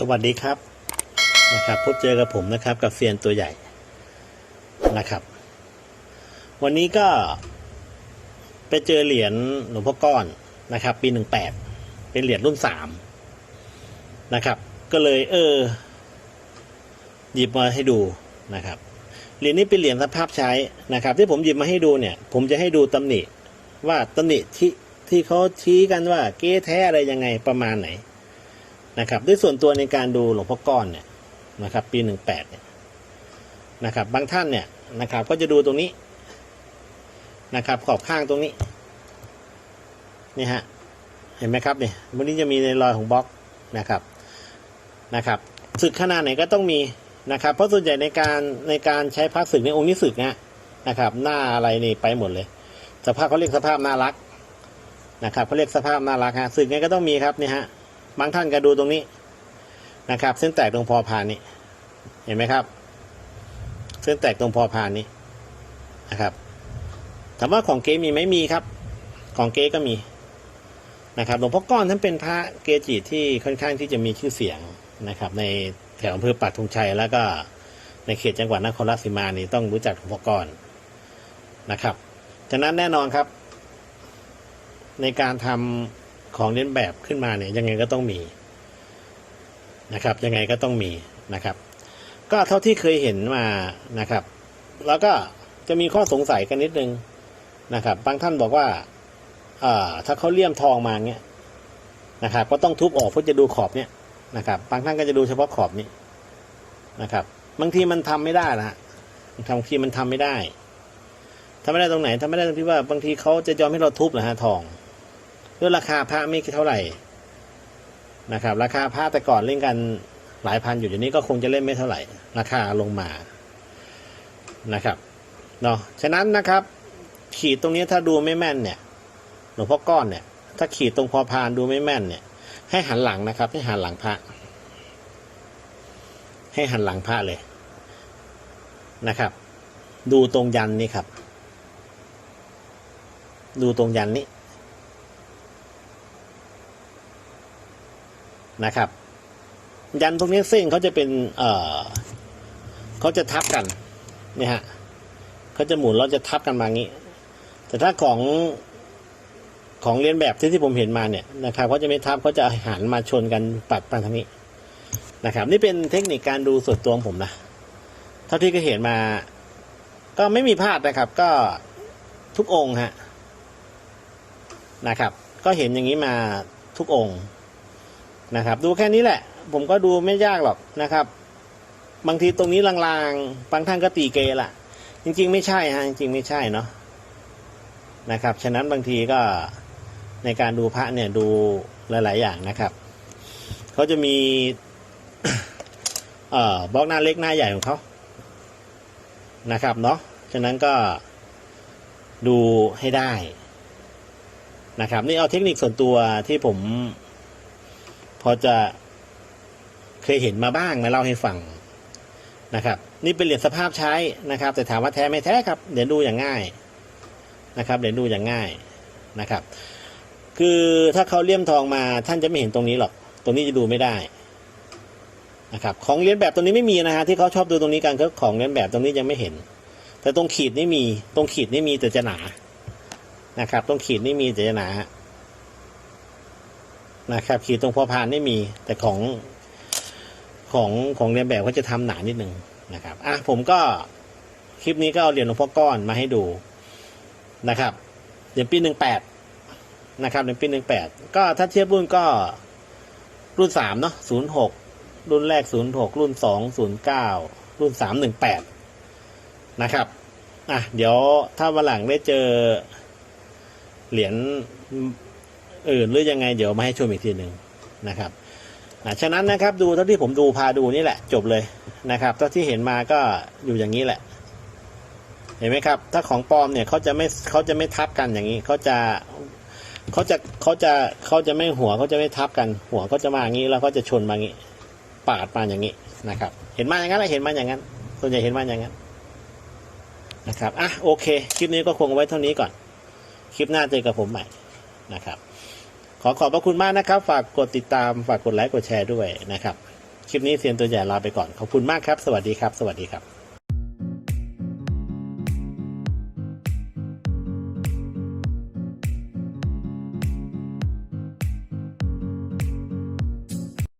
สวัสดีครับนะครับพบเจอกับผมนะครับกับเซียนตัวใหญ่นะครับ วันนี้ก็ไปเจอเหรียญหลวงพ่อก้อนนะครับ ปีหนึ่งแปดเป็นเหรียญรุ่นสามนะครับ ก็เลยเออ หยิบมาให้ดูนะครับ เหรียญนี้เป็นเหรียญสภาพใช้นะครับ ที่ผมหยิบมาให้ดูเนี่ย ผมจะให้ดูตำหนิว่าตำหนิที่ที่เขาชี้กันว่าเก๊แท้อะไรยังไงประมาณไหน นะครับด้วยส่วนตัวในการดูหลวงพ่อก้อนเนี่ยนะครับ ปีหนึ่งแปดเนี่ยนะครับ บางท่านเนี่ยนะครับ ก็จะดูตรงนี้นะครับ ขอบข้างตรงนี้นี่ฮะเห็นไหมครับเนี่ยวันนี้จะมีในรอยของบล็อกนะครับนะครับศึกขนาดไหนก็ต้องมีนะครับ เพราะส่วนใหญ่ในการในการใช้พระศึกในองค์นี้ศึกนะนะครับ หน้าอะไรนี่ไปหมดเลย สภาพเขาเรียกสภาพน่ารักนะครับเขาเรียกสภาพน่ารักฮะศึกไงก็ต้องมีครับนี่ฮะ บางท่านก็ดูตรงนี้นะครับ เส้นแตกตรงพอพานนี้เห็นไหมครับ เส้นแตกตรงพอพานนี้นะครับถามว่าของเก๊มีไหมมีครับ ของเก๊ก็มีนะครับหลวงพ่อก้อนท่านเป็นพระเกจิที่ค่อนข้างที่จะมีชื่อเสียงนะครับ ในแถวอำเภอปักธงชัยแล้วก็ในเขตจังหวัดนครราชสีมานี่ต้องรู้จักหลวงพ่อก้อนนะครับฉะนั้นแน่นอนครับ ในการทำ ของเลียนแบบขึ้นมาเนี่ยยังไงก็ต้องมีนะครับ ยังไงก็ต้องมีนะครับ ก็เท่าที่เคยเห็นมานะครับ แล้วก็จะมีข้อสงสัยกันนิดนึงนะครับ บางท่านบอกว่าเออถ้าเขาเลี่ยมทองมาเงี้ยนะครับ ก็ต้องทุบออกเพื่อจะดูขอบเนี่ยนะครับ บางท่านก็จะดูเฉพาะขอบนี้นะครับ บางทีมันทำไม่ได้นะฮะบางทีมันทำไม่ได้ทำไม่ได้ตรงไหนทำไม่ได้ตรงที่ว่าบางทีเขาจะยอมให้เราทุบนะฮะทอง ด้วยราคาพระไม่เท่าไหร่นะครับ ราคาพระแต่ก่อนเล่นกันหลายพันอยู่เดี๋ยวนี้ก็คงจะเล่นไม่เท่าไหร่ ราคาลงมานะครับเนาะฉะนั้นนะครับ ขีดตรงนี้ถ้าดูไม่แม่นเนี่ยหลวงพ่อก้อนเนี่ย ถ้าขีดตรงพอพานดูไม่แม่นเนี่ย ให้หันหลังนะครับ ให้หันหลังพระ ให้หันหลังพระเลยนะครับ ดูตรงยันนี่ครับ ดูตรงยันนี้ นะครับ ยันพวกนี้เส้นเขาจะเป็นเอ่อเขาจะทับกันเนี่ยฮะเขาจะหมุนแล้วจะทับกันมางี้ แต่ถ้าของของเรียนแบบที่ที่ผมเห็นมาเนี่ยนะครับเขาจะไม่ทับเขาจะหันมาชนกันปัดไปทางนี้นะครับ นี่เป็นเทคนิคการดูส่วนตัวของผมนะเท่าที่ก็เห็นมา ก็ไม่มีพลาดนะครับ ก็ทุกองค์ฮะนะครับ ก็เห็นอย่างนี้มาทุกองค์ นะครับ ดูแค่นี้แหละ ผมก็ดูไม่ยากหรอกนะครับ บางทีตรงนี้ลางๆ บางท่านก็ตีเกล่ะ จริง ๆ ไม่ใช่ฮะจริงๆไม่ใช่เนาะนะครับ ฉะนั้นบางทีก็ในการดูพระเนี่ยดูหลาย ๆ อย่างนะครับเขาจะมีเอ่อบล็อกหน้าเล็กหน้าใหญ่ของเขานะครับเนาะฉะนั้นก็ดูให้ได้นะครับ นี่เอาเทคนิคส่วนตัวที่ผม อจะเคยเห็นมาบ้างมาเล่าให้ฟังนะครับ นี่เป็นเหรียญสภาพใช้นะครับ แต่ถามว่าแท้ไม่แท้ครับเดี๋ยวดูอย่างง่ายนะครับเดี๋ยวดูอย่างง่ายนะครับ คือถ้าเขาเลี่ยมทองมาท่านจะไม่เห็นตรงนี้หรอก ตรงนี้จะดูไม่ได้นะครับ ของเลียนแบบตรงนี้ไม่มีนะฮะที่เขาชอบดูตรงนี้กันคือของเลียนแบบตรงนี้ยังไม่เห็น แต่ตรงขีดนี่มีตรงขีดนี่มีแต่จะหนานะครับ ตรงขีดนี่มีแต่จะหนา นะครับขีดตรงพอพานไม่มี แต่ของของของเรียนแบบเขาจะทำหนานิดนึงนะครับอะผมก็คลิปนี้ก็เอาเหรียญหลวงพ่อก้อนมาให้ดูนะครับเหรียญปีหนึ่งแปดนะครับเหรียญปีหนึ่งแปดก็ถ้าเทียบรุ่นก็รุ่นสามเนาะศูนย์หกรุ่นแรกศูนย์หกรุ่นสองศูนย์เก้ารุ่นสามหนึ่งแปดนะครับอะเดี๋ยวถ้าวันหลังได้เจอเหรียญ อื่นหรือยังไงเดี๋ยวมาให้ชมอีกทีหนึ่งนะครับฉะนั้นนะครับดูเท่าที่ผมดูพาดูนี่แหละ จบเลยนะครับเท่าที่เห็นมาก็อยู่อย่างนี้แหละ เห็นไหมครับ ถ้าของปลอมเนี่ยเขาจะไม่เขาจะไม่ทับกันอย่างนี้เขาจะเขาจะเขาจะเขาจะไม่หัวเขาจะไม่ทับกัน หัวเขาจะมาอย่างนี้แล้วเขาจะชนมาอย่างนี้ ปาดมาอย่างนี้นะครับ เห็นมาอย่างนั้นเห็นมาอย่างนั้นส่วนใหญ่เห็นมาอย่างนั้นนะครับอะโอเค คลิปนี้ก็คงไว้เท่านี้ก่อน คลิปหน้าเจอกับผมใหม่ นะครับ ขอขอบพระคุณมากนะครับ ฝากกดติดตามฝากกดไลค์กดแชร์ด้วยนะครับ คลิปนี้เซียนตัวใหญ่ลาไปก่อนขอบคุณมากครับ สวัสดีครับ สวัสดีครับ